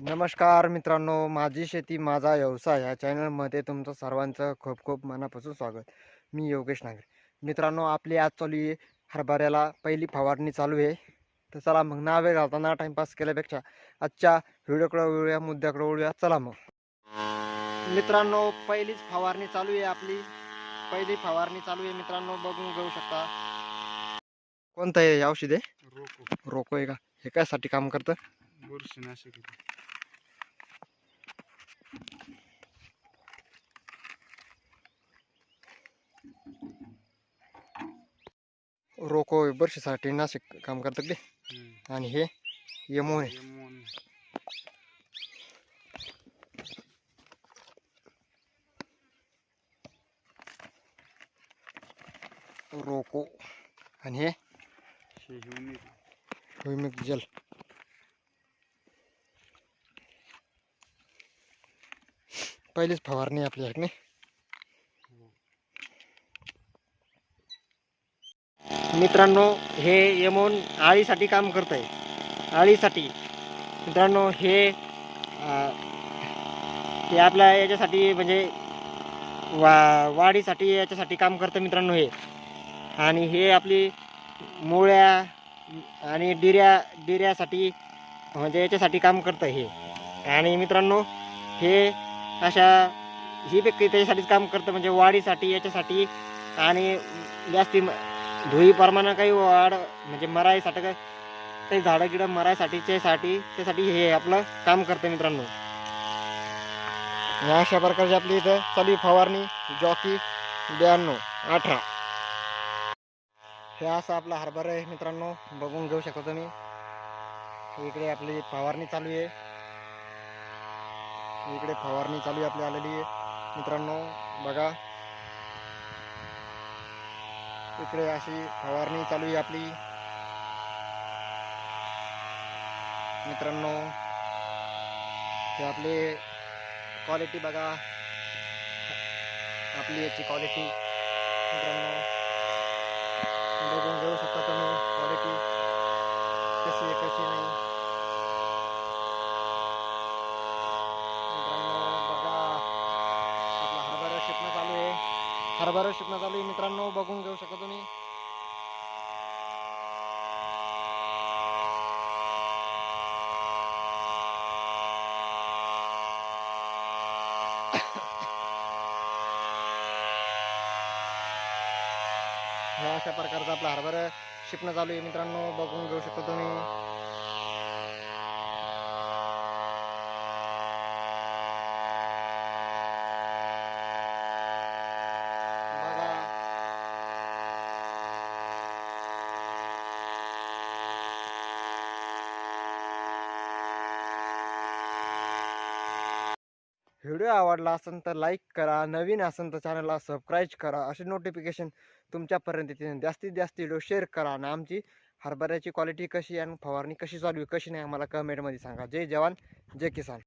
नमस्कार मित्रांनो माझी शेती माझा व्यवसाय ह्या चॅनलमध्ये तुमचं सर्वांचं खूप खूप मनापासून स्वागत. मी योगेश नागरे. मित्रांनो आपली आज चालू आहे हरभऱ्याला पहिली फवारणी चालू आहे. तर चला मग नावे घालताना टाइमपास केल्यापेक्षा आजच्या व्हिडिओकडे वळूया मुद्द्याकडे वळूया. चला मग. मित्रांनो पहिलीच फवारणी चालू आहे आपली. पहिली फवारणी चालू आहे मित्रांनो बघून घेऊ शकता. कोणतं आहे औषध आहे? रोको. रोको आहे का? हे कायसाठी काम करतं? बुरशीनाशक रोको बरशीसाठी नाशिक काम करतं ते हम्म. आणि हे यमो आहे रोको. आणि हे ह्युमिक जल. पहिलीच फवारणी आपली आहे की नाही? मित्रांनो हे यमोन आळीसाठी काम करत आहे आळीसाठी. मित्रांनो हे ते हे आपल्या याच्यासाठी म्हणजे वा वाढीसाठी याच्यासाठी काम करतं मित्रांनो हे. आणि हे आपली मुळ्या आणि डिऱ्या डिऱ्यासाठी म्हणजे याच्यासाठी काम करतं हे. आणि मित्रांनो हे अशा ही व्यक्ती त्याच्यासाठीच काम करतं म्हणजे वाढीसाठी याच्यासाठी आणि जास्ती धुई प्रमाणात काही वाढ म्हणजे मरायसाठी काही काही झाडं गिडं मरायसाठीचे साठी त्यासाठी हे आपलं काम करतं मित्रांनो. या अशा प्रकारची आपली इथं चालू आहे फवारणी जॉकी ब्याण्णव अठरा. हे असं आपला हरभरा आहे मित्रांनो बघून घेऊ शकतो तुम्ही. इकडे आपली फवारणी चालू आहे. इकडे फवारणी चालू आहे आपली आलेली आहे. मित्रांनो बघा. इकडे अशी फवारणी चालू आहे आपली. मित्रांनो हे आपले क्वालिटी बघा. आपली याची क्वालिटी मित्रांनो बघून घेऊ शकता तुम्ही क्वालिटी कशी आहे कशी नाही मित्रांनो बघा आपला हरभरा शिपणं चालू आहे हरभरा शिपणं चालू आहे. मित्रांनो बघून घेऊ शकता तुम्ही. ह्या अशा प्रकारचा आपला हरभरा शिपणं चालू आहे. मित्रांनो बघून घेऊ शकता तुम्ही बघा व्हिडिओ आवडला असेल तर लाईक करा नवीन असेल तर चॅनलला सबस्क्राईब करा. असे नोटिफिकेशन तुमच्यापर्यंत येतील. जास्तीत जास्त व्हिडिओ शेअर करा. आणि आमची हरभऱ्याची क्वालिटी कशी आहे आणि फवारणी कशी चालू आहे कशी नाही आम्हाला कमेंटमध्ये सांगा. जय जवान जय किसान.